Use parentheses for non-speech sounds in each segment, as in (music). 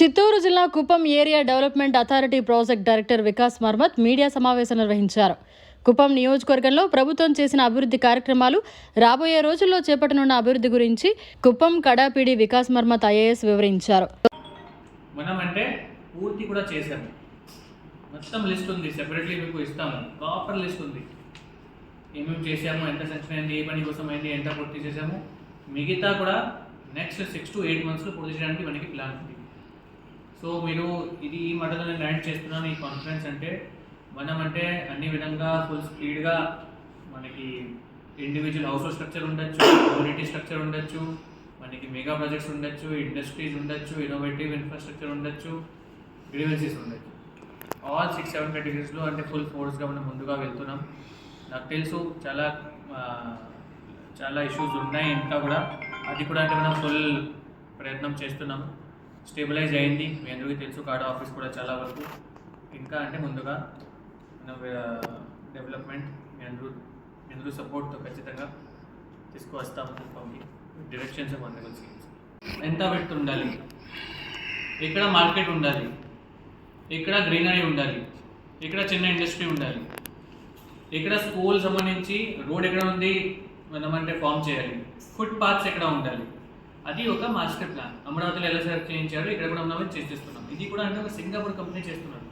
చిత్తూరు జిల్లా Kuppam area development authority project director Vikas Marmat media సమావేశం నిర్వహించారు. కుప్పం నియోజకవర్గంలో ప్రభుత్వం చేసిన అభివృద్ధి కార్యక్రమాలు రాబోయే రోజుల్లో చేపట్టనున్న అభివృద్ధి గురించి Kuppam KADA PD Vikas Marmat IAS వివరించారు. మనం పూర్తి కూడా చేశాము. మొత్తం లిస్ట్ ఉంది సెపరేట్లీ మీకు ఇస్తాము. ప్రాపర్ లిస్ట్ ఉంది. ఏమేమి చేసాము ఎంత సెక్షన్ అయింది ఏ పని కోసం అయింది ఎంత పూర్తి చేసాము మిగతా కూడా నెక్స్ట్ సిక్స్ టు ఎయిట్ మంత్స్లో పూర్తి చేయడానికి మనకి ప్లాన్ ఉంది. సో మీరు ఇది ఈ మటలో నేను ల్యాండ్ చేస్తున్నాను ఈ కాన్ఫిడెన్స్ అంటే మనం అంటే అన్ని విధంగా ఫుల్ స్పీడ్గా మనకి ఇండివిజువల్ హౌస్ స్ట్రక్చర్ ఉండొచ్చు కమ్యూనిటీ స్ట్రక్చర్ ఉండొచ్చు మనకి మెగా ప్రాజెక్ట్స్ ఉండొచ్చు ఇండస్ట్రీస్ ఉండొచ్చు ఇన్నోవేటివ్ ఇన్ఫ్రాస్ట్రక్చర్ ఉండొచ్చు గ్రీవెన్సీస్ ఉండొచ్చు. ఆల్ సిక్స్ సెవెన్ కేటగిరీస్లో అంటే ఫుల్ ఫోర్స్గా మనం ముందుగా వెళ్తున్నాం. నాకు తెలుసు చాలా చాలా ఇష్యూస్ ఉన్నాయి ఇంకా కూడా. అది కూడా అంటే మనం ఫుల్ ప్రయత్నం చేస్తున్నాం స్టేబిలైజ్ అయింది. మీ అందరికీ తెలుసు కార్డ్ ఆఫీస్ కూడా చాలా వరకు. ఇంకా అంటే ముందుగా మనం డెవలప్మెంట్ మీ అందరూ మీ అందరూ సపోర్ట్తో ఖచ్చితంగా తీసుకువస్తాము కుప్పంకి డైరెక్షన్స్ వండర్ఫుల్ స్కీమ్స్ ఎంత పెట్టి ఉండాలి? ఇక్కడ మార్కెట్ ఉండాలి? ఇక్కడ గ్రీనరీ ఉండాలి? ఇక్కడ చిన్న ఇండస్ట్రీ ఉండాలి? ఇక్కడ స్కూల్ సంబంధించి రోడ్ ఎక్కడ ఉంది? మనం అంటే ఫామ్ చేయాలి. ఫుట్ పాత్స్ ఎక్కడ ఉండాలి? అది ఒక మాస్టర్ ప్లాన్ అమరావతిలో ఎలా సెలెక్ట్ చేయించారు ఇక్కడ కూడా మనం చేసేస్తున్నాం ఇది కూడా అంటే ఒక సింగపూర్ కంపెనీ చేస్తున్నారు.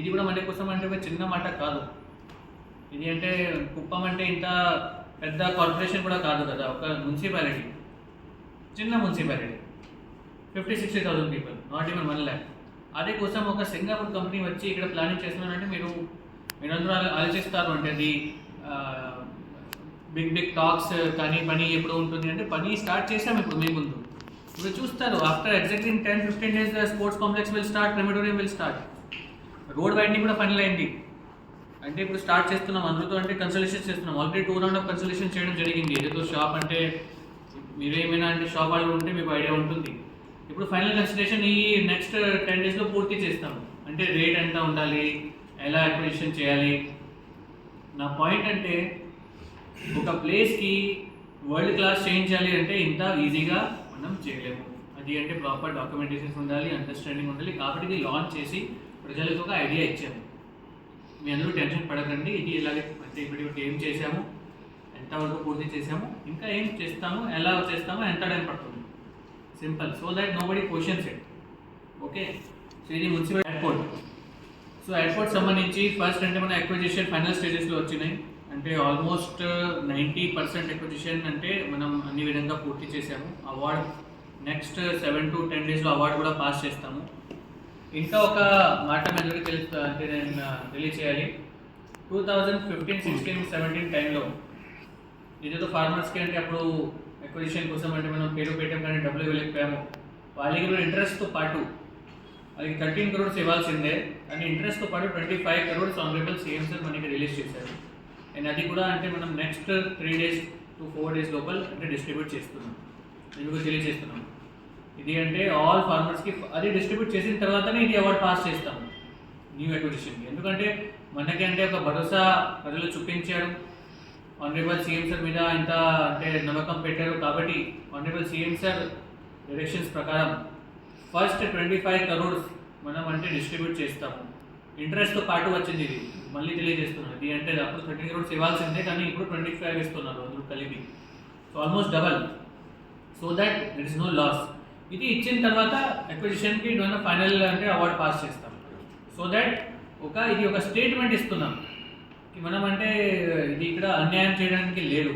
ఇది కూడా మన కోసం అంటే ఒక చిన్న మాట కాదు. ఇది అంటే కుప్పం అంటే ఇంత పెద్ద కార్పొరేషన్ కూడా కాదు కదా ఒక మున్సిపాలిటీ చిన్న municipality fifty sixty thousand people not even one lakh అదే కోసం ఒక సింగపూర్ కంపెనీ వచ్చి ఇక్కడ ప్లానింగ్ చేస్తున్నారంటే మీరు మీరందరూ ఆలోచిస్తారు అంటే అది బిగ్ బిగ్ టాక్స్ కానీ పని ఎప్పుడు ఉంటుంది అంటే పని స్టార్ట్ చేసాం ఇప్పుడు మీ ముందు. ఇప్పుడు చూస్తారు after exactly ten fifteen days sports complex will start crematorium will start road widening కూడా ఫైనల్ అయింది. అంటే ఇప్పుడు స్టార్ట్ చేస్తున్నాం అందరితో అంటే కన్సల్టేషన్ చేస్తున్నాం. Already two round of consultation చేయడం జరిగింది. ఏదో షాప్ అంటే మీరు ఏమైనా అంటే షాప్ వాళ్ళు ఉంటే మీకు ఐడియా ఉంటుంది. ఇప్పుడు ఫైనల్ కన్సల్టేషన్ ఈ నెక్స్ట్ టెన్ డేస్లో పూర్తి చేస్తాం. అంటే రేట్ ఎంత ఉండాలి? ఎలా అక్విజిషన్ చేయాలి? నా పాయింట్ అంటే ఒక ప్లేస్కి వరల్డ్ క్లాస్ చేయించాలి అంటే ఇంత ఈజీగా మనం చేయలేము. అది అంటే ప్రాపర్ డాక్యుమెంటేషన్స్ ఉండాలి అండర్స్టాండింగ్ ఉండాలి. కాబట్టి ఇది లాంచ్ చేసి ప్రజలకు ఒక ఐడియా ఇచ్చాము. మీ అందరూ టెన్షన్ పడకండి. ఇది ఇలాగే అంటే ఇప్పుడు ఇప్పుడు ఏం చేసాము ఎంతవరకు పూర్తి చేసాము ఇంకా ఏం చేస్తాము ఎలా చేస్తాము ఎంత టైం పడుతుంది. Simple so that nobody questions it okay so ఇది మున్సిపల్ ఎయిర్పోర్ట్. సో ఎయిర్పోర్ట్ సంబంధించి ఫస్ట్ అంటే మన అక్విజిషన్ ఫైనల్ స్టేజెస్లో వచ్చినాయి. అంటే ఆల్మోస్ట్ నైంటీ పర్సెంట్ ఎక్విజిషన్ అంటే మనం అన్ని విధంగా పూర్తి చేసాము award next seven to ten డేస్లో అవార్డు కూడా పాస్ చేస్తాము. ఇంకా ఒక మాట మెదడు తెలుస్తా uh, అంటే నేను uh, తెలియచేయాలి. Two thousand fifteen sixteen seventeen టైంలో ఇదేదో ఫార్మర్స్కి అంటే అప్పుడు ఎక్విజిషన్ కోసం అంటే మనం పేరు పెట్టాం కానీ డబ్బులు ఇవ్వలేకపోయాము. వాళ్ళకి కూడా ఇంట్రెస్ట్తో పాటు వాళ్ళకి థర్టీన్ క్రోర్స్ ఇవ్వాల్సిందే. కానీ ఇంట్రెస్ట్తో పాటు twenty five crores honourable CM sir మనకి రిలీజ్ చేశారు. అండ్ అది కూడా అంటే మనం next three days to four days లోపల అంటే డిస్ట్రిబ్యూట్ చేస్తున్నాం. ఎందుకు తెలియజేస్తున్నాం. ఇది అంటే ఆల్ ఫార్మర్స్కి అది డిస్ట్రిబ్యూట్ చేసిన తర్వాతనే ఇది అవార్డు పాస్ చేస్తాం. న్యూ అక్విజిషన్కి ఎందుకంటే మనకి అంటే ఒక భరోసా ప్రజలు చూపించారు. ఆనరేబుల్ సీఎం సార్ మీద ఇంత అంటే నమ్మకం పెట్టారు కాబట్టి ఆనరేబుల్ సీఎం సార్ డైరెక్షన్స్ ప్రకారం ఫస్ట్ ట్వంటీ ఫైవ్ కరోడ్స్ మనం అంటే డిస్ట్రిబ్యూట్ చేస్తాము. ఇంట్రెస్ట్తో పాటు వచ్చింది ఇది. మళ్ళీ తెలియజేస్తున్నారు. ఇది అంటే అప్పుడు థర్టీ క్రోడ్స్ ఇవ్వాల్సిందే కానీ ఇప్పుడు ట్వంటీ ఫైవ్ ఇస్తున్నారు అందరూ కలిపి. So almost double so that that is no loss ఇది ఇచ్చిన తర్వాత అక్విజిషన్కి మనం ఫైనల్ అంటే అవార్డు పాస్ చేస్తాం. సో దట్ ఒక ఇది ఒక స్టేట్మెంట్ ఇస్తున్నాం. కి మనం అంటే ఇది ఇక్కడ అన్యాయం చేయడానికి లేదు.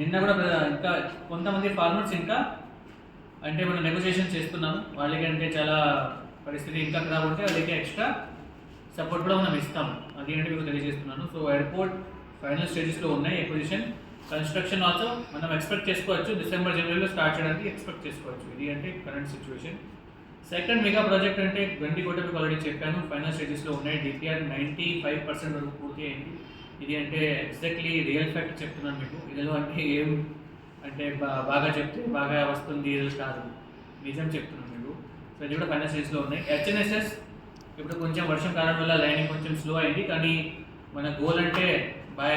నిన్న కూడా ఇంకా కొంతమంది ఫార్మర్స్ ఇంకా అంటే మనం నెగోషియేషన్ చేస్తున్నాం వాళ్ళకి అంటే చాలా పరిస్థితి ఇంకా ఖరాబ్ ఉంటే వాళ్ళకి ఎక్స్ట్రా సపోర్ట్ కూడా మనం ఇస్తాం అది ఏంటంటే మీకు తెలియజేస్తున్నాను. సో ఎయిర్పోర్ట్ ఫైనల్ స్టేజెస్లో ఉన్నాయి ఎక్విజిషన్ కన్స్ట్రక్షన్ ఆల్సో మనం ఎక్స్పెక్ట్ చేసుకోవచ్చు. డిసెంబర్ జనవరిలో స్టార్ట్ చేయడానికి ఎక్స్పెక్ట్ చేసుకోవచ్చు. ఇది అంటే current situation second mega project అంటే గండికోట మీకు ఆల్రెడీ చెప్పాను. ఫైనల్ స్టేజెస్లో ఉన్నాయి. డిపిఆర్ నైంటీ ఫైవ్ పర్సెంట్ వరకు పూర్తి అయింది. ఇది అంటే ఎగ్జాక్ట్లీ రియల్ ఫ్యాక్ట్ చెప్తున్నాను మీకు. ఇదిలో అంటే ఏం అంటే బాగా చెప్తే బాగా వస్తుంది ఇది కాదు. నిజం చెప్తున్నాను మీకు. సో ఇది కూడా ఫైనల్ స్టేజ్లో ఉన్నాయి. హెచ్ఎన్ఎస్ఎస్ ఇప్పుడు కొంచెం వర్షం కారణం వల్ల లైనింగ్ కొంచెం స్లో అయింది. కానీ మన గోల్ అంటే by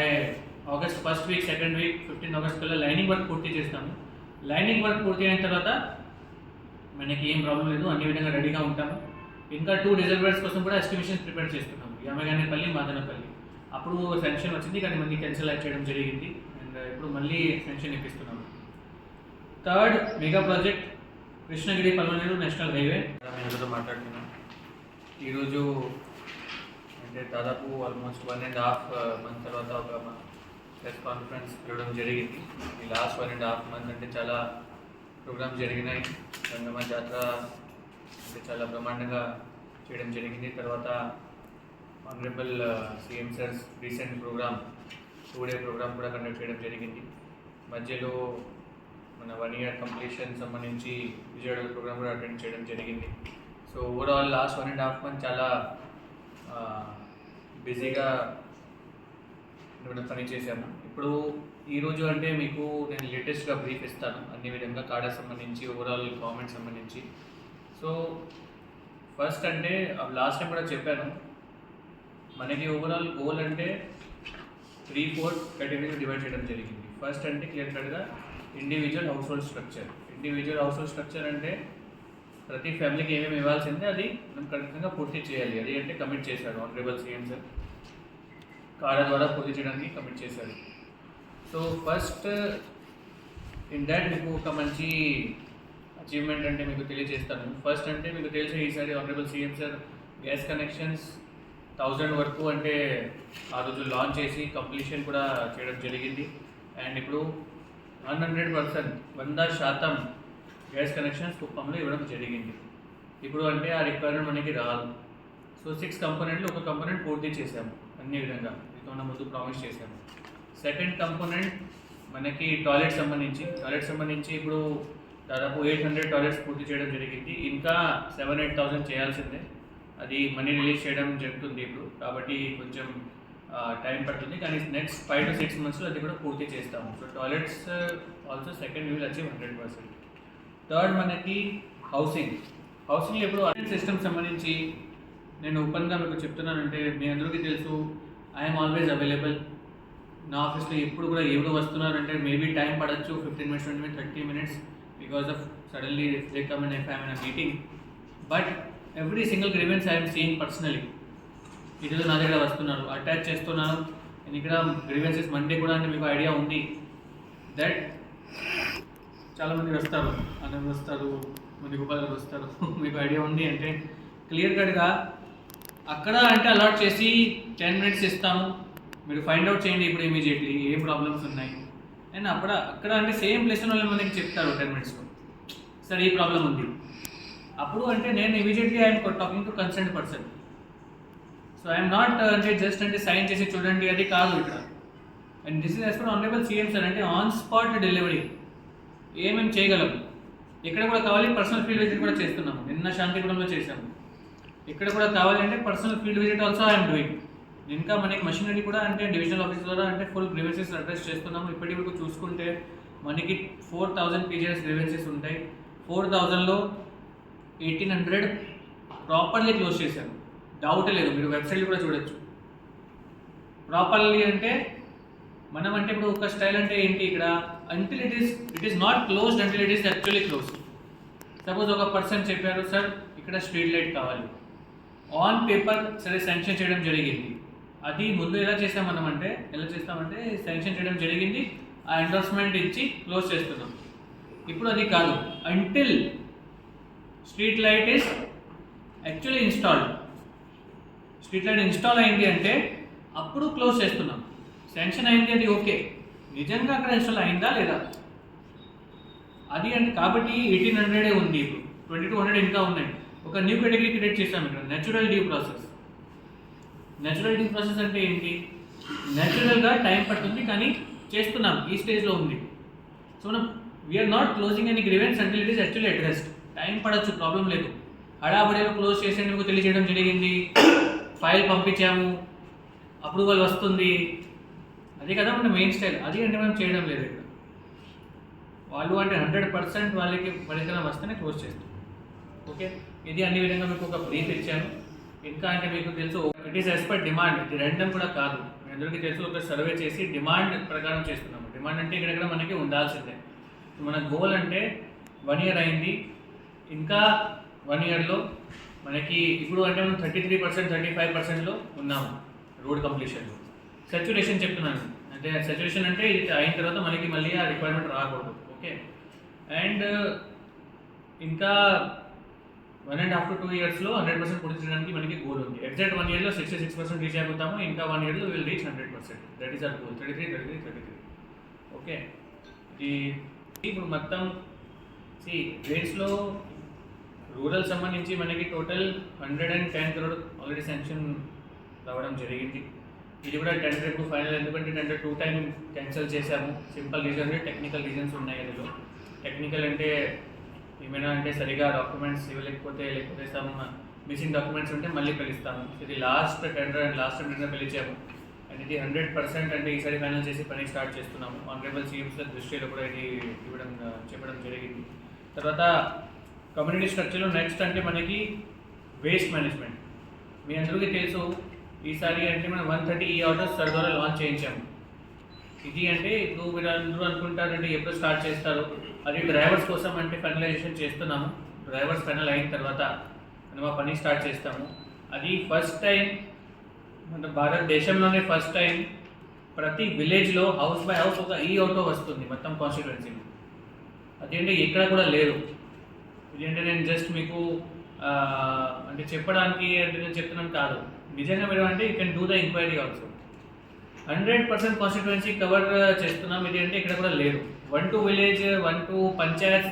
August first week second week fifteen August కల్లా లైనింగ్ వర్క్ పూర్తి చేస్తాము. లైనింగ్ వర్క్ పూర్తి అయిన తర్వాత మనకి ఏం ప్రాబ్లం లేదు. అన్ని విధంగా రెడీగా ఉంటాము. ఇంకా టూ రిజర్వర్స్ కోసం కూడా ఎస్టిమేషన్స్ ప్రిపేర్ చేస్తున్నాము. యమగానేపల్లి మాదనపల్లి. అప్పుడు సెన్షన్ వచ్చింది. కానీ మళ్ళీ క్యాన్సిల్ చేయడం జరిగింది. అండ్ ఇప్పుడు మళ్ళీ sanction ఇప్పిస్తున్నాము. Third mega project Krishnagiri Palamaner national highway మాట్లాడుతున్నాను. ఈరోజు అంటే దాదాపు almost one and half month తర్వాత ఒక ప్రెస్ కాన్ఫరెన్స్ పెట్టడం జరిగింది. ఈ last one and half month అంటే చాలా ప్రోగ్రామ్స్ జరిగినాయి. గంగమ్మ జాతర అంటే చాలా బ్రహ్మాండంగా చేయడం జరిగింది. తర్వాత honourable CM sir's recent programme two day programme కూడా కండక్ట్ చేయడం జరిగింది. మధ్యలో మన వన్ ఇయర్ కంప్లీషన్ సంబంధించి విజయవాడ ప్రోగ్రామ్ కూడా అటెండ్ చేయడం జరిగింది. So overall last one and half month చాలా బిజీగా పని చేశాము. ఇప్పుడు ఈరోజు అంటే మీకు నేను లేటెస్ట్గా బ్రీఫ్ ఇస్తాను. అన్ని విధంగా కాడా సంబంధించి ఓవరాల్ గవర్నమెంట్ సంబంధించి. సో ఫస్ట్ అంటే లాస్ట్ టైం కూడా చెప్పాను. మనకి ఓవరాల్ గోల్ అంటే త్రీ ఫోర్ కేటగిరీగా డివైడ్ చేయడం జరిగింది. ఫస్ట్ అంటే క్లియర్ కట్గా individual household structure individual household structure అంటే ప్రతి ఫ్యామిలీకి ఏమేమి ఇవ్వాల్సిందే అది మనం ఖచ్చితంగా పూర్తి చేయాలి. అది అంటే కమిట్ చేశాడు ఆనరేబుల్ సీఎం సార్ కాడ ద్వారా పూర్తి చేయడానికి కమిట్ చేశారు సో ఫస్ట్ ఇన్ దాట్ మీకు ఒక మంచి అచీవ్మెంట్ అంటే మీకు తెలియజేస్తాను. ఫస్ట్ అంటే మీకు తెలిసి ఈసారి honourable CM sir gas connections thousand వరకు అంటే ఆ రోజు లాంచ్ చేసి కంప్లీషన్ కూడా చేయడం జరిగింది. అండ్ ఇప్పుడు వన్ హండ్రెడ్ పర్సెంట్ వంద శాతం గ్యాస్ కనెక్షన్స్ కుప్పంలో ఇవ్వడం జరిగింది. ఇప్పుడు అంటే ఆ రిక్వైర్మెంట్ మనకి రాదు. సో సిక్స్ కంపోనెంట్లు ఒక కంపోనెంట్ పూర్తి చేసాము అన్ని విధంగా. మీతో ముందు ప్రామిస్ చేశాము. సెకండ్ కంపోనెంట్ మనకి టాయిలెట్ సంబంధించి టాయిలెట్ సంబంధించి ఇప్పుడు దాదాపు ఎయిట్ హండ్రెడ్ టాయిలెట్స్ పూర్తి చేయడం జరిగింది. ఇంకా సెవెన్ ఎయిట్ థౌసండ్ చేయాల్సిందే. అది మనీ రిలీజ్ చేయడం జరుగుతుంది ఇప్పుడు. కాబట్టి కొంచెం టైం పడుతుంది. కానీ నెక్స్ట్ ఫైవ్ టు సిక్స్ మంత్స్లో అది కూడా పూర్తి చేస్తాము. So toilets also second will achieve hundred percent third మనకి హౌసింగ్ హౌసింగ్ ఎప్పుడు అటెండ్ సిస్టమ్ సంబంధించి నేను ఓపెన్గా మీకు చెప్తున్నానంటే మీ అందరికీ తెలుసు ఐఎమ్ ఆల్వేస్ అవైలబుల్ నా ఆఫీస్లో ఎప్పుడు కూడా ఎవరు వస్తున్నారంటే maybe time పడచ్చు fifteen minutes twenty minutes thirty minutes because of suddenly they come and if I'm meeting but every single grievance I'm seeing personally ఈరోజు నా దగ్గర వస్తున్నారు అటాచ్ చేస్తున్నాను. నేను ఇక్కడ గ్రీవెన్సెస్ మండే కూడా అంటే మీకు ఐడియా ఉంది. దట్ చాలామంది వస్తారు ఆనంద్ వస్తారు మంది గోపాల్ వస్తారు (laughs) మీకు ఐడియా ఉంది అంటే క్లియర్ కట్గా అక్కడ అంటే అలాట్ చేసి టెన్ మినిట్స్ ఇస్తాము. మీరు ఫైండ్ అవుట్ చేయండి ఇప్పుడు ఇమీడియట్లీ ఏ ప్రాబ్లమ్స్ ఉన్నాయి. అండ్ అక్కడ అక్కడ అంటే సేమ్ ప్లేస్ వాళ్ళు మనకి చెప్తారు టెన్ మినిట్స్లో సార్ ఈ ప్రాబ్లం ఉంది. అప్పుడు అంటే నేను immediately I'm talking to concern person. So I'm not అంటే జస్ట్ అంటే సైన్ చేసి చూడండి అది కాదు ఇక్కడ. And this is as per honourable CM sir అంటే ఆన్ స్పాట్ డెలివరీ. ఏమేమి చేయగలం? ఇక్కడ కూడా కావాలి పర్సనల్ ఫీల్డ్ విజిట్ కూడా చేస్తున్నాము. నిన్న శాంతిపురంలో చేశాము. ఇక్కడ కూడా కావాలంటే personal field visit also I'm doing ఇంకా మనకి మషినరీ కూడా అంటే డివిజనల్ ఆఫీస్ ద్వారా అంటే ఫుల్ గ్రీవెన్సెస్ అడ్రస్ చేస్తున్నాము. ఇప్పటి వరకు చూసుకుంటే మనకి ఫోర్ థౌజండ్ పీజీఎస్ గ్రీవెన్సెస్ ఉంటాయి. ఫోర్ థౌజండ్లో ఎయిటీన్ హండ్రెడ్ ప్రాపర్లీ క్లోజ్ చేశాను డౌట్ లేదు మీరు వెబ్సైట్ కూడా చూడొచ్చు. ప్రాపర్లీ అంటే మనం అంటే ఇప్పుడు ఒక స్టైల్ అంటే ఏంటి ఇక్కడ? Until it is it is not closed until it is actually close suppose ఒక పర్సన్ చెప్పారు సార్ ఇక్కడ స్ట్రీట్ లైట్ కావాలి. ఆన్ పేపర్ సరే శాంక్షన్ చేయడం జరిగింది. అది ముందు ఎలా చేస్తాం మనం అంటే ఎలా చేస్తామంటే శాంక్షన్ చేయడం జరిగింది ఆ ఎండోర్స్మెంట్ ఇచ్చి క్లోజ్ చేస్తున్నాం. ఇప్పుడు అది కాదు. Until street light is actually installed street light install అయింది అంటే అప్పుడు క్లోజ్ చేస్తున్నాం. శాంక్షన్ అయింది అది ఓకే నిజంగా అక్కడ ఇన్స్టాల్ అయిందా లేదా? అది అండి కాబట్టి ఎయిటీన్ హండ్రెడే ఉంది ఇప్పుడు. ట్వంటీ టూ హండ్రెడ్ ఇంకా ఉన్నాయి. ఒక న్యూ కేటగిరీ క్రియేట్ చేసాం ఇక్కడ. Natural due process natural due process అంటే ఏంటి? నేచురల్గా టైం పడుతుంది కానీ చేస్తున్నాం. ఈ స్టేజ్లో ఉంది. సో మనం we are not closing any grievance అంటే it is actually addressed time పడచ్చు problem లేదు. హడాబడిలో క్లోజ్ చేసేందుకు మీకు తెలియజేయడం జరిగింది. (coughs) ఫైల్ పంపించాము. అప్రూవల్ వస్తుంది. అది కదా మన మెయిన్ స్టైల్ అది అంటే మనం చేయడం లేదు ఇక్కడ. వాళ్ళు అంటే హండ్రెడ్ పర్సెంట్ వాళ్ళకి ఫలితం వస్తేనే క్లోజ్ చేస్తాం ఓకే ఇది అన్ని విధంగా మీకు ఒక బ్రీఫ్ ఇచ్చాను. ఇంకా అంటే మీకు తెలుసు it is as per demand ఇది రెండం కూడా కాదు. అందరికీ తెలుసు ఒక సర్వే చేసి డిమాండ్ ప్రకారం చేస్తున్నాము. డిమాండ్ అంటే ఇక్కడ మనకి ఉండాల్సిందే. మన గోల్ అంటే వన్ ఇయర్ అయింది. ఇంకా వన్ ఇయర్లో మనకి ఇప్పుడు అంటే మనం thirty three percent thirty five పర్సెంట్లో ఉన్నాము. రోడ్ కంప్లీషన్లో సచ్యురేషన్ చెప్తున్నాను. అంటే సచ్యురేషన్ అంటే ఇది అయిన తర్వాత మనకి మళ్ళీ ఆ రిక్వైర్మెంట్ రాకూడదు. ఓకే అండ్ ఇంకా one and half to two ఇయర్స్లో హండ్రెడ్ పర్సెంట్ పూర్తి చేయడానికి మనకి గోల్ ఉంది. ఎగ్జాక్ట్ వన్ ఇయర్లో సిక్స్టీ సిక్స్ పర్సెంట్ రీచ్ అయిపోతాము. ఇంకా వన్ ఇయర్లో will reach hundred percent that is our goal thirty three thirty three thirty three okay ఇది ఇప్పుడు మొత్తం సి రేట్స్లో రూరల్ సంబంధించి మనకి total hundred and ten crore already sanction రావడం జరిగింది. ఇది కూడా టెండర్ ఇప్పుడు ఫైనల్ ఎందుకంటే టెండర్ టూ టైం క్యాన్సిల్ చేశాము. సింపుల్ రీజన్ టెక్నికల్ రీజన్స్ ఉన్నాయి అందులో. టెక్నికల్ అంటే ఏమైనా అంటే సరిగా డాక్యుమెంట్స్ ఇవ్వలేకపోతే లేకపోతే సమ్ మిస్సింగ్ డాక్యుమెంట్స్ ఉంటే మళ్ళీ పిలుస్తాము. ఇది last tender and last tender పిలిచాము. And ఇది హండ్రెడ్ పర్సెంట్ అంటే ఈసారి ఫైనల్ చేసి పని స్టార్ట్ చేస్తున్నాము. ఆనరబుల్ సీఎంస్ దృష్టిలో కూడా ఇది ఇవ్వడం చెప్పడం జరిగింది. తర్వాత కమ్యూనిటీ స్ట్రక్చర్లో నెక్స్ట్ అంటే మనకి వేస్ట్ మేనేజ్మెంట్ మీ అందరికీ తెలుసు ఈసారి అంటే మనం వన్ థర్టీ ఈ ఆర్డర్స్ సర్ ద్వారా లాంచ్ చేయించాము. ఇది అంటే ఇప్పుడు మీరు అందరూ అనుకుంటారంటే ఎప్పుడు స్టార్ట్ చేస్తారు? అది డ్రైవర్స్ కోసం అంటే ఫైనలైజేషన్ చేస్తున్నాము. డ్రైవర్స్ ఫైనల్ అయిన తర్వాత మనం ఆ పని స్టార్ట్ చేస్తాము. అది ఫస్ట్ టైం మన భారతదేశంలోనే ఫస్ట్ టైం ప్రతి విలేజ్లో హౌస్ బై హౌస్ ఒక ఈ ఆటో వస్తుంది మొత్తం కాన్స్టిట్యువెన్సీలో అదేంటి? ఎక్కడ కూడా లేదు. ఇదేంటే నేను జస్ట్ మీకు అంటే చెప్పడానికి అంటే నేను చెప్తున్నాను కాదు. నిజంగా మీరు అంటే you can do the enquiry also hundred percent constituency cover చేస్తున్నాం. ఇది అంటే ఇక్కడ కూడా లేదు. One to village one to panchayat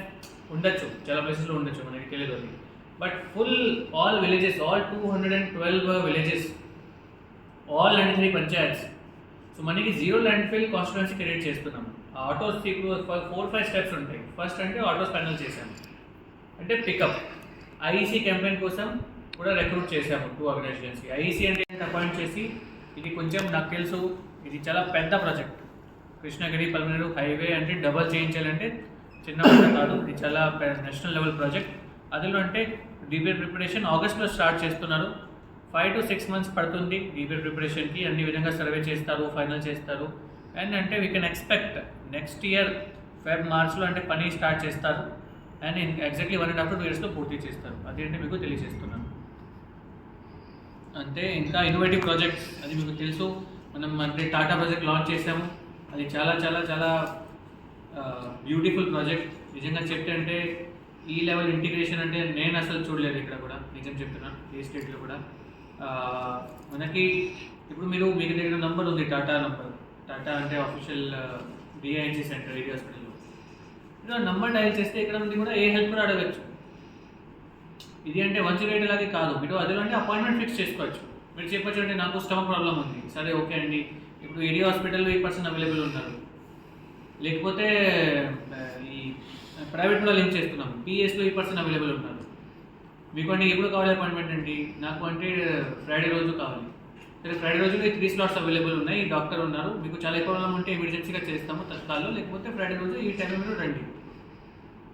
ఉండొచ్చు. చాలా ప్లేసెస్లో ఉండొచ్చు. మనకి తెలియదు అది. But full all villages all two hundred and twelve villages all and three panchayats so మనకి zero land fill constituency create చేస్తున్నాం ఆ ఆటోస్ ఫోర్ ఫైవ్ స్టెప్స్ ఉంటాయి. ఫస్ట్ అంటే ఆటోస్ ఫైనల్ చేశాం. అంటే పికప్ ఐఈసీ క్యాంపెయిన్ కోసం కూడా రిక్రూట్ చేశాము టూ ఆర్గనైజేషన్స్కి ఐఈసీ అంటే అపాయింట్ చేసి ఇది కొంచెం నాకు తెలుసు ఇది చాలా పెద్ద ప్రాజెక్ట్ కృష్ణగిరి పల్మనేరు హైవే అంటే డబల్ చేయించాలంటే చిన్న కాదు ఇది చాలా నేషనల్ లెవెల్ ప్రాజెక్ట్ అందులో అంటే డీబీఆర్ ప్రిపరేషన్ ఆగస్ట్లో స్టార్ట్ చేస్తున్నారు. ఫైవ్ టు సిక్స్ మంత్స్ పడుతుంది డీబీఆర్ ప్రిపరేషన్కి అన్ని విధంగా సర్వే చేస్తారు ఫైనల్ చేస్తారు. అండ్ అంటే we can expect next year Feb మార్చ్లో అంటే పని స్టార్ట్ చేస్తారు. And exactly one and half two ఇయర్స్లో పూర్తి చేస్తారు. అది అంటే మీకు తెలియజేస్తున్నాను. అంటే ఇంకా ఇన్నోవేటివ్ ప్రాజెక్ట్స్ అది మీకు తెలుసు. మనం అంటే టాటా ప్రాజెక్ట్ లాంచ్ చేసాము అది చాలా చాలా చాలా బ్యూటిఫుల్ ప్రాజెక్ట్ నిజంగా చెప్తే అంటే ఈ లెవెల్ ఇంటిగ్రేషన్ అంటే నేను అసలు చూడలేదు ఇక్కడ కూడా. నిజం చెప్తున్నాను ఏ స్టేట్లో కూడా. మనకి ఇప్పుడు మీరు మీకు దగ్గర నంబర్ ఉంది టాటా నంబర్ టాటా అంటే ఆఫీషియల్ డిఐఎన్సీ సెంటర్ ఏరియా హాస్పిటల్లో మీరు నంబర్ డయల్ చేస్తే ఇక్కడ నుండి కూడా ఏ హెల్ప్ కూడా అడగచ్చు. ఇది అంటే వచ్చి జీరో ఎయిట్ కాదు. మీరు అదిలో అంటే అపాయింట్మెంట్ ఫిక్స్ చేసుకోవచ్చు. మీరు చెప్పొచ్చు అంటే నాకు స్టమక్ ప్రాబ్లం ఉంది. సరే ఓకే అండి. ఇప్పుడు ఏడీ హాస్పిటల్లో ఈ పర్సన్ అవైలబుల్ ఉన్నారు? లేకపోతే ఈ ప్రైవేట్లో లింక్ చేస్తున్నాం పిఎస్లో ఈ పర్సన్ అవైలబుల్ ఉన్నారు? మీకు అంటే ఎప్పుడు కావాలి అపాయింట్మెంట్ అండి? నాకు అంటే ఫ్రైడే రోజు కావాలి. సరే ఫ్రైడే రోజు త్రీ స్లాట్స్ అవైలబుల్ ఉన్నాయి. డాక్టర్ ఉన్నారు. మీకు చాలా ఎక్కువ ఉంటే ఎమర్జెన్సీగా చేస్తాము తత్కాల్లో. లేకపోతే ఫ్రైడే రోజు ఈ టైం మీరు రండి.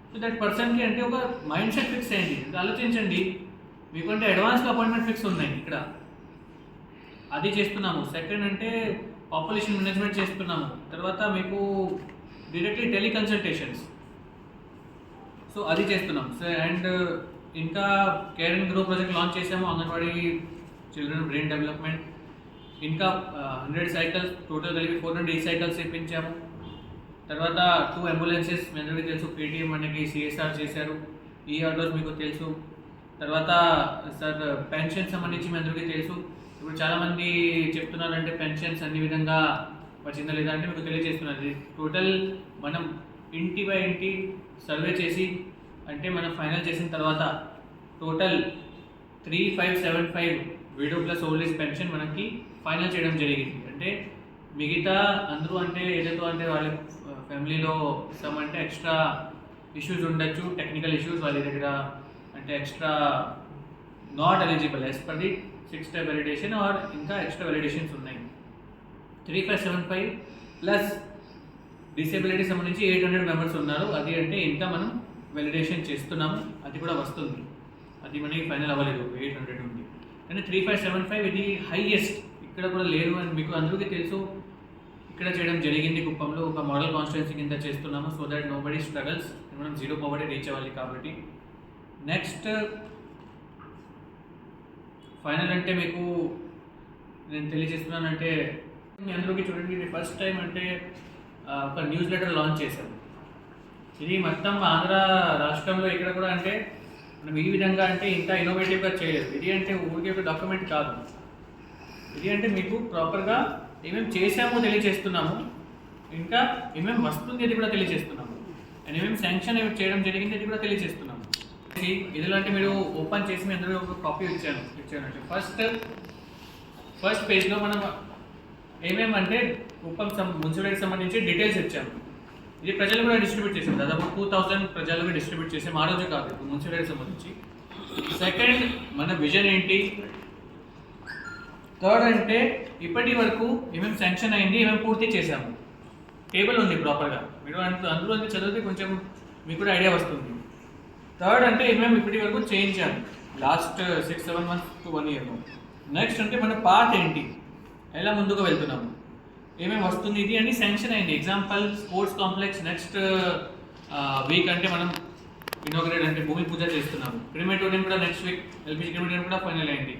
సో దట్ పర్సన్కి అంటే ఒక మైండ్ సెట్ ఫిక్స్ అయ్యింది ఆలోచించండి. మీకు అంటే అడ్వాన్స్గా అపాయింట్మెంట్ ఫిక్స్ ఉన్నాయి ఇక్కడ. అది చేస్తున్నాము. సెకండ్ అంటే పాపులేషన్ మేనేజ్మెంట్ చేస్తున్నాము. తర్వాత మీకు డైరెక్ట్లీ టెలికన్సల్టేషన్స్ సో అది చేస్తున్నాం సో అండ్ uh, ఇంకా care and grow project launch చేసాము అంగన్వాడీ చిల్డ్రన్ బ్రెయిన్ డెవలప్మెంట్ ఇంకా హండ్రెడ్ సైకిల్స్ టోటల్ కలిపి ఫోర్ హండ్రెడ్ ఈ సైకిల్స్ ఇప్పించాము తర్వాత టూ అంబులెన్సెస్ మీ అందరికీ తెలుసు పేటీఎం మనకి సిఎస్ఆర్ చేశారు. ఈ ఆర్డర్స్ మీకు తెలుసు. తర్వాత సార్ పెన్షన్ సంబంధించి మీ అందరికీ తెలుసు. ఇప్పుడు చాలామంది చెప్తున్నారంటే పెన్షన్స్ అన్ని విధంగా వచ్చిందా లేదా అంటే మీకు తెలియజేస్తున్నారు. టోటల్ మనం ఇంటి బై ఇంటి సర్వే చేసి అంటే మనం ఫైనల్ చేసిన తర్వాత total three five seven five video plus old age pension మనకి ఫైనల్ చేయడం జరిగింది. అంటే మిగతా అందరూ అంటే ఏదైతే అంటే వాళ్ళకి ఫ్యామిలీలో సమ్ అంటే ఎక్స్ట్రా ఇష్యూస్ ఉండొచ్చు టెక్నికల్ ఇష్యూస్ వాళ్ళ దగ్గర అంటే extra not eligible as per the six type validation or ఇంకా ఎక్స్ట్రా వెలిడేషన్స్ ఉన్నాయి. Three five seven five plus disability సంబంధించి ఎయిట్ హండ్రెడ్ మెంబర్స్ ఉన్నారు. అది అంటే ఇంకా మనం వెలిడేషన్ చేస్తున్నాము. అది కూడా వస్తుంది. అది మనకి ఫైనల్ అవ్వలేదు ఎయిట్ హండ్రెడ్ ఉంది కానీ త్రీ ఫైవ్ సెవెన్ ఫైవ్ ఇది హైయెస్ట్ ఇక్కడ కూడా లేదు అని మీకు అందరికీ తెలుసు. ఇక్కడ చేయడం జరిగింది కుప్పంలో. ఒక మోడల్ కాన్స్టిట్యున్సీ కింద చేస్తున్నాము. So that nobody struggles మనం జీరో పవర్టీ రీచ్ అవ్వాలి కాబట్టి. నెక్స్ట్ ఫైనల్ అంటే మీకు నేను తెలియజేస్తున్నానంటే మీ అందరికీ చూడండి ఇది ఫస్ట్ టైం అంటే ఒక న్యూస్ లెటర్ లాంచ్ చేశాను ఇది మొత్తం ఆంధ్ర రాష్ట్రంలో ఇక్కడ కూడా అంటే మనం ఈ విధంగా అంటే ఇంకా ఇన్నోవేటివ్గా చేయలేదు. ఇది అంటే ఊరికే ఒక డాక్యుమెంట్ కాదు. ఇది అంటే మీకు ప్రాపర్గా ఏమేమి చేశామో తెలియజేస్తున్నాము ఇంకా ఏమేమి వస్తుంది అది కూడా తెలియజేస్తున్నాము అండ్ ఏమేమి శాంక్షన్ చేయడం జరిగింది అది కూడా తెలియజేస్తున్నాము ఇదిలాంటి అంటే మీరు ఓపెన్ చేసి మీ అందరూ ఒక కాపీ ఇచ్చాను ఇచ్చానంటే ఫస్ట్ ఫస్ట్ పేజ్లో మనం ఏమేమంటే కుప్పం మున్సిపాలిటీకి సంబంధించి డీటెయిల్స్ ఇచ్చాము. ఇది ప్రజలు కూడా డిస్ట్రిబ్యూట్ చేసాం దాదాపు టూ థౌసండ్ ప్రజలకు డిస్ట్రిబ్యూట్ చేసాం ఆ రోజు కాదు మున్సిపాలిటీకి సంబంధించి. సెకండ్ మన విజన్ ఏంటి? థర్డ్ అంటే ఇప్పటి వరకు ఏమేమి శాంక్షన్ అయింది ఏమేమి పూర్తి చేశాము? టేబుల్ ఉంది ప్రాపర్గా మీరు అంత- అందులో ఉంది చదివితే కొంచెం మీకు కూడా ఐడియా వస్తుంది. థర్డ్ అంటే ఏమేమి ఇప్పటి వరకు చేయించాము? Last six seven months to one year next అంటే మన పాత్ ఏంటి? ఎలా ముందుకు వెళ్తున్నాము? ఏమేమి వస్తుంది ఇది అని శాంక్షన్ అయింది. Example sports complex next week అంటే మనం ఇనోగ్రేట్ అంటే భూమి పూజ చేస్తున్నాము. క్రిమేటోరియం కూడా నెక్స్ట్ వీక్ ఎల్పిజి క్రిమేటోరియం కూడా ఫైనల్ అయింది.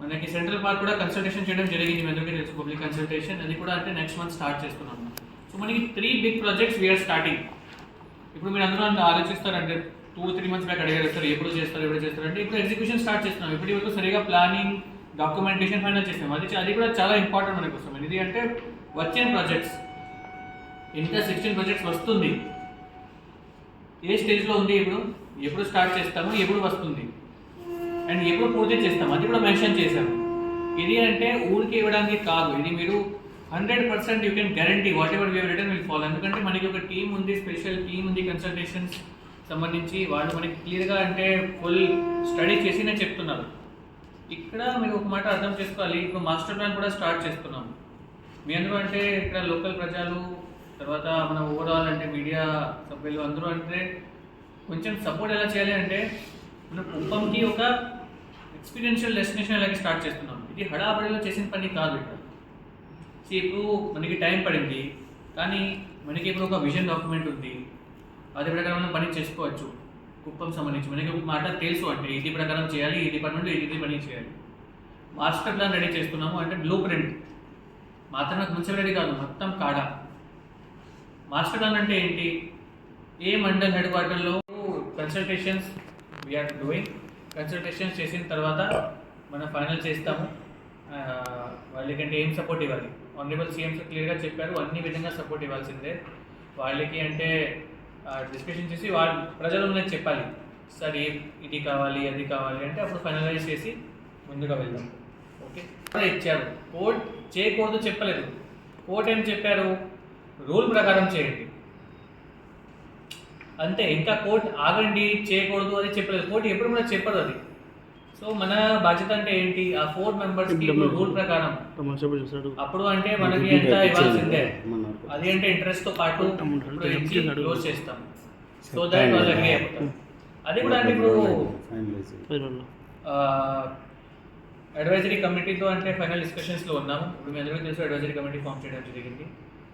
మనకి సెంట్రల్ పార్క్ కూడా కన్సల్టేషన్ చేయడం జరిగింది. ఎందుకంటే తెలుసు పబ్లిక్ కన్సల్టేషన్ అది కూడా అంటే నెక్స్ట్ మంత్ స్టార్ట్ చేస్తున్నాము సో మనకి three big projects we are starting ఇప్పుడు మీరు అందరూ అంత ఆలోచిస్తారంటే టూ త్రీ మంత్స్ బ్యాక్ అడిగారు సార్ ఎప్పుడు చేస్తారు ఎప్పుడు చేస్తారు అంటే ఇప్పుడు ఎగ్జిక్యూషన్ స్టార్ట్ చేస్తున్నాం. ఇప్పటి వరకు సరిగా ప్లానింగ్ డాక్యుమెంటేషన్ ఫైనల్ చేస్తాం అది అది కూడా చాలా ఇంపార్టెంట్ మన కోసం. ఇది అంటే వచ్చిన ప్రాజెక్ట్స్ ఇంకా సిక్స్టీన్ ప్రాజెక్ట్స్ వస్తుంది. ఏ స్టేజ్లో ఉంది ఇప్పుడు? ఎప్పుడు స్టార్ట్ చేస్తాము ఎప్పుడు వస్తుంది? అండ్ ఎప్పుడు పూజ చేస్తాం? అది కూడా మెన్షన్ చేశాము ఇది అంటే ఊరికి ఇవ్వడానికి కాదు. ఇది మీరు hundred percent you can guarantee whatever we return will follow. ఎందుకంటే మనకి ఒక టీం ఉంది స్పెషల్ టీం ఉంది కన్సల్టేషన్స్ సంబంధించి. వాళ్ళు మనకి క్లియర్గా అంటే ఫుల్ స్టడీ చేసినే చెప్తున్నారు. ఇక్కడ మీరు ఒక మాట అర్థం చేసుకోవాలి. ఇప్పుడు మాస్టర్ ప్లాన్ కూడా స్టార్ట్ చేస్తున్నాం. మీ అందరూ అంటే ఇక్కడ లోకల్ ప్రజలు తర్వాత మన ఓవరాల్ అంటే మీడియా సభ్యులు అందరూ అంటే కొంచెం సపోర్ట్ ఎలా చేయాలి అంటే మన కుప్పంకి ఒక ఎక్స్పీరియన్షియల్ డెస్టినేషన్ అలాగే స్టార్ట్ చేస్తున్నాం ఇది హడాబడిలో చేసిన పని కాదు ఇక్కడ. ఇప్పుడు మనకి టైం పడింది కానీ మనకి ఇప్పుడు ఒక విజన్ డాక్యుమెంట్ ఉంది. అది ప్రకారం మనం పని చేసుకోవచ్చు. కుప్పం సంబంధించి మనకి ఒక మాట తెలుసు అంటే ఇది ప్రకారం చేయాలి ఇది పని నుండి ఇది పని చేయాలి. మాస్టర్ ప్లాన్ రెడీ చేస్తున్నాము అంటే బ్లూ ప్రింట్ మాత్రమే రెడీ కాదు మొత్తం కాడా. మాస్టర్ ప్లాన్ అంటే ఏంటి? ఏ మండల్ హెడ్ క్వార్టర్లో consultations we are doing consultation చేసిన తర్వాత మనం ఫైనల్ చేస్తాము. వాళ్ళకంటే ఏం సపోర్ట్ ఇవ్వాలి? ఆనరబుల్ సీఎంస్ క్లియర్గా చెప్పారు. అన్ని విధంగా సపోర్ట్ ఇవ్వాల్సిందే. వాళ్ళకి అంటే డిస్కషన్ చేసి వాళ్ళు ప్రజలు మనకి చెప్పాలి. సార్ ఇది కావాలి అది కావాలి అంటే అప్పుడు ఫైనలైజ్ చేసి ముందుగా వెళ్దాం. ఓకే? ఇచ్చారు. కోర్ట్ చేయకూడదు చెప్పలేదు. కోర్ట్ ఏం చెప్పారు? రూల్ ప్రకారం చేయండి. అంతే ఇంకా కోర్ట్ ఆగండి చేయకూడదు అని చెప్పలేదు. కోర్ట్ ఎప్పుడు కూడా చెప్పదు అది. సో మన బాధ్యత అంటే ఏంటి? ఆ ఫోర్ మెంబర్స్కి రూల్ ప్రకారం. అప్పుడు అంటే మనకి ఎంత ఇవ్వాల్సిందే. అది అంటే ఇంట్రెస్ట్తో పాటు క్లోజ్ చేస్తాం. సో దాట్ వాళ్ళు అగ్రీ అయిపోతాం అది కూడా అంటే ఇప్పుడు అడ్వైజరీ కమిటీతో అంటే ఫైనల్ డిస్కషన్స్లో ఉన్నాము. ఇప్పుడు మీ అందరికీ తెలుసు అడ్వైజరీ కమిటీ ఫామ్ చేయడం జరిగింది.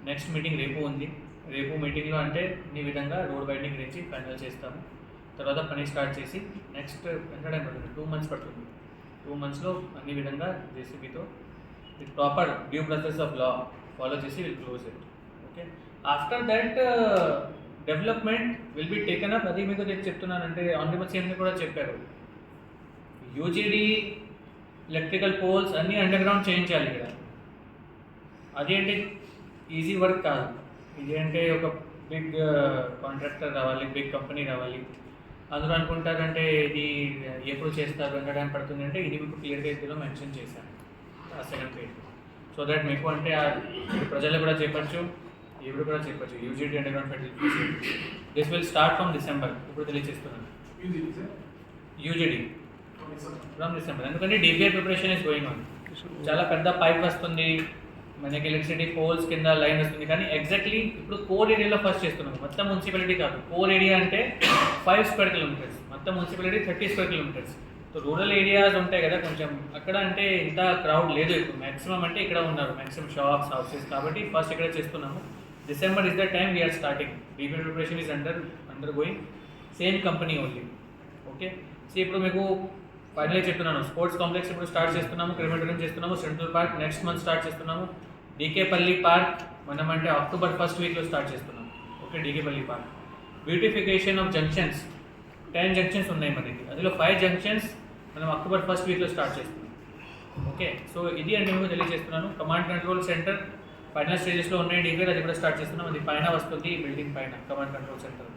నెక్స్ట్ మీటింగ్ రేపు ఉంది. రేపు మీటింగ్లో అంటే ఈ విధంగా రోడ్ వైడింగ్ గురించి ఫైనల్ చేస్తాము. తర్వాత పని స్టార్ట్ చేసి నెక్స్ట్ ఎంత టైం పడుతుంది? టూ మంత్స్ పడుతుంది. టూ మంత్స్లో అన్ని విధంగా జేసీబీతో with proper due process of law follow చేసి will close it okay after that development will be taken up అది మీకు నేను చెప్తున్నానంటే ఆనరబుల్ సీఎం కూడా చెప్పారు. యూజీడీ ఎలక్ట్రికల్ పోల్స్ అన్నీ అండర్ గ్రౌండ్ చేయించాలి ఇక్కడ అది ఈజీ వర్క్ కాదు. ఇది అంటే ఒక బిగ్ కాంట్రాక్టర్ రావాలి బిగ్ కంపెనీ రావాలి. అందరూ అనుకుంటారంటే ఇది ఎప్పుడు చేస్తారు ఎంత టైం పడుతుంది అంటే ఇది మీకు క్లియర్గా ఇందులో మెన్షన్ చేశాను ఆ సెకండ్ పేజ్ సో దట్ మీకు అంటే ఆ ప్రజలు కూడా చెప్పచ్చు ఇప్పుడు కూడా చెప్పచ్చు. UGD underground facility this will start from December ఇప్పుడు తెలియజేస్తున్నాను యూజీడీ ఫ్రమ్ డిసెంబర్ ఎందుకంటే DPR preparation is going on చాలా పెద్ద పైప్ వస్తుంది. మనకి ఎలక్ట్రిసిటీ పోల్స్ కింద లైన్ వస్తుంది. కానీ ఎగ్జాక్ట్లీ ఇప్పుడు కోర్ ఏరియాలో ఫస్ట్ చేస్తున్నాం మొత్తం మున్సిపాలిటీ కాదు. కోర్ ఏరియా అంటే ఫైవ్ స్క్వేర్ కిలోమీటర్స్ మొత్తం municipality thirty square kilometres so rural areas ఉంటాయి కదా కొంచెం. అక్కడ అంటే ఇంత క్రౌడ్ లేదు ఇప్పుడు. మ్యాక్సిమం అంటే ఇక్కడ ఉన్నారు. మ్యాక్సిమం షాప్స్ హౌసెస్ కాబట్టి ఫస్ట్ ఇక్కడ చేస్తున్నాము. December is the time we're starting BB preparation is under undergoing same company only okay so ఇప్పుడు మీకు ఫైనలీ చెప్తున్నాను. స్పోర్ట్స్ కాంప్లెక్స్ ఇప్పుడు స్టార్ట్ చేస్తున్నాము క్రిమిటోరియం చేస్తున్నాము central park next month start చేస్తున్నాము. డీకేపల్లి పార్క్ మనం అంటే అక్టోబర్ ఫస్ట్ వీక్లో స్టార్ట్ చేస్తున్నాం okay DK Palli park. Beautification of junctions. Ten junctions ఉన్నాయి మనకి అందులో ఫైవ్ జంక్షన్స్ మనం అక్టోబర్ ఫస్ట్ వీక్లో స్టార్ట్ చేస్తున్నాం. ఓకే సో ఇది అంటే మేము తెలియజేస్తున్నాను. కమాండ్ కంట్రోల్ సెంటర్ ఫైనల్ స్టేజెస్లో ఉన్నాయి. డిగ్రీ అది కూడా స్టార్ట్ చేస్తున్నాం. అది పైన వస్తుంది బిల్డింగ్ పైన command control centre.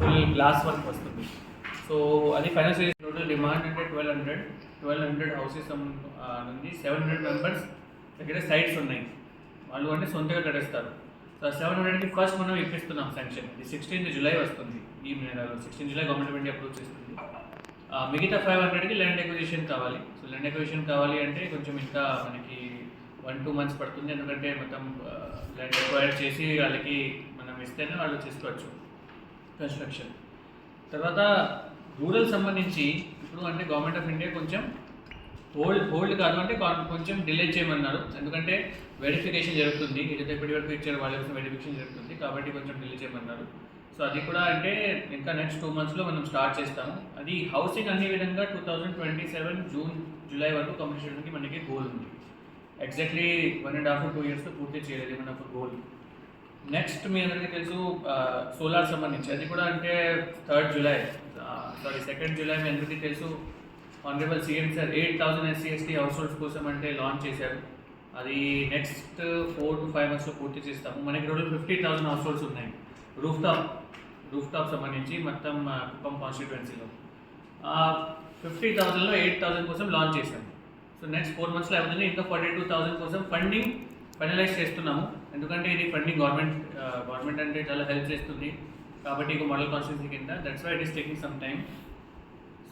Full glass work వస్తుంది. సో అది ఫైనల్ స్టేజ్ టోటల్ డిమాండ్ అంటే twelve hundred twelve hundred houses నుండి సెవెన్ హండ్రెడ్ మెంబర్స్ దగ్గర సైట్స్ ఉన్నాయి. వాళ్ళు అంటే సొంతగా కట్టేస్తారు. సో సెవెన్ హండ్రెడ్కి ఫస్ట్ మనం ఇప్పిస్తున్నాం శాంక్షన్ ఇది సిక్స్టీన్త్ జూలై వస్తుంది. ఈ నెలలో sixteen July government of India approve చేస్తుంది. మిగతా ఫైవ్ హండ్రెడ్కి ల్యాండ్ ఎక్విజిషన్ కావాలి. సో ల్యాండ్ ఎక్విజిషన్ కావాలి అంటే కొంచెం ఇంకా మనకి వన్ టూ మంత్స్ పడుతుంది. ఎందుకంటే మొత్తం ల్యాండ్ ఎక్వైర్ చేసి వాళ్ళకి మనం ఇస్తేనే వాళ్ళు చేసుకోవచ్చు. కన్స్ట్రక్షన్ తర్వాత రూరల్ సంబంధించి ఇప్పుడు అంటే గవర్నమెంట్ ఆఫ్ ఇండియా కొంచెం హోల్డ్ హోల్డ్ కాదు అంటే కొంచెం డిలే చేయమన్నారు. ఎందుకంటే వెరిఫికేషన్ జరుగుతుంది. ఏదైతే ఇప్పటి వరకు ఇచ్చారు వాళ్ళ కోసం వెరిఫికేషన్ జరుగుతుంది. కాబట్టి కొంచెం డిలే చేయమన్నారు. సో అది కూడా అంటే ఇంకా నెక్స్ట్ టూ మంత్స్లో మనం స్టార్ట్ చేస్తాము. అది హౌసింగ్ అన్ని విధంగా two thousand twenty seven June July వరకు కంప్లీట్ చేయడానికి మనకి గోల్ ఉంది. Exactly one and half two ఇయర్స్లో పూర్తి చేయలేదు మన గోల్ నెక్స్ట్ మీ అందరికీ తెలుసు సోలార్ సంబంధించి. అది కూడా అంటే third July sorry second July మీ అందరికీ తెలుసు. Honourable CM sir eight thousand SC ST households కోసం అంటే లాంచ్ చేశారు. అది నెక్స్ట్ ఫోర్ టు ఫైవ్ మంత్స్లో పూర్తి చేస్తాము. మనకి total fifty thousand households ఉన్నాయి. రూఫ్ టాప్ రూఫ్ టాప్ సంబంధించి మొత్తం కుప్పం కాన్స్టిట్యువెన్సీలో ఫిఫ్టీ థౌసండ్లో ఎయిట్ థౌసండ్ కోసం లాంచ్ చేశాము సో నెక్స్ట్ ఫోర్ మంత్స్లో అవుతుంది ఇంకా ఫార్టీ టూ థౌసండ్ కోసం ఫండింగ్ ఫైనలైజ్ చేస్తున్నాము. ఎందుకంటే ఇది ఫండింగ్ గవర్నమెంట్ గవర్నమెంట్ అంటే చాలా హెల్ప్ చేస్తుంది. కాబట్టి ఒక మోడల్ కాన్స్టిట్యూన్సీ కింద. That's why it is taking some time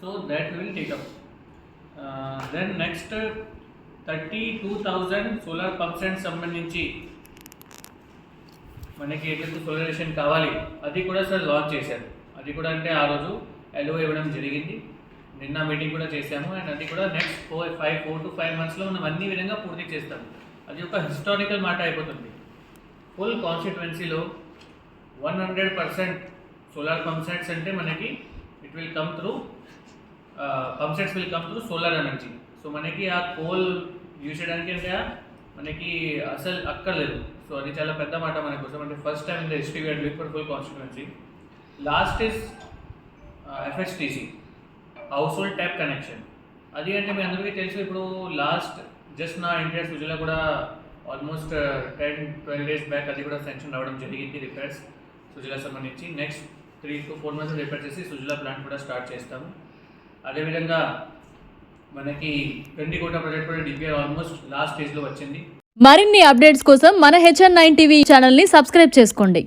so that will take up then next thirty two thousand solar pump set సంబంధించి మనకి ఏదైతే సోలరేషన్ కావాలి? అది కూడా సార్ లాంచ్ చేశారు. అది కూడా అంటే ఆ రోజు ఎలో ఇవ్వడం జరిగింది. నిన్న మీటింగ్ కూడా చేశాము. అండ్ అది కూడా next four five four to five మంత్స్లో మనం అన్ని విధంగా పూర్తి చేస్తాం అది ఒక హిస్టారికల్ మాట అయిపోతుంది. Full కాన్స్టిట్యువెన్సీలో one hundred percent solar pump sets అంటే మనకి it will come through pump sets will come through solar energy so మనకి ఆ కోల్ యూజ్ చేయడానికి అంటే మనకి అసలు అక్కర్లేదు. సో అది చాలా పెద్ద మాట మన కోసం. అంటే first time in the history we are doing for full constituency last is FSTC household tap connection అది అంటే మీ అందరికీ తెలుసు ఇప్పుడు లాస్ట్ జస్ట్ నా ఇండియా సుజలా కూడా almost ten twelve days back అది కూడా సెన్షన్ అవ్వడం జరిగింది రిపేర్స్ సుజలా సంబంధించి next three to four months repair చేసి సుజలా ప్లాంట్ కూడా స్టార్ట్ చేస్తాము. అదేవిధంగా మనకి గండికోట ప్రాజెక్ట్ కూడా డిపిఆర్ ఆల్మోస్ట్ లాస్ట్ స్టేజ్లో వచ్చింది. మరిన్ని అప్డేట్స్ కోసం మన హెచ్ఎన్ నైన్ టీవీ ఛానల్ని సబ్స్క్రైబ్ చేసుకోండి.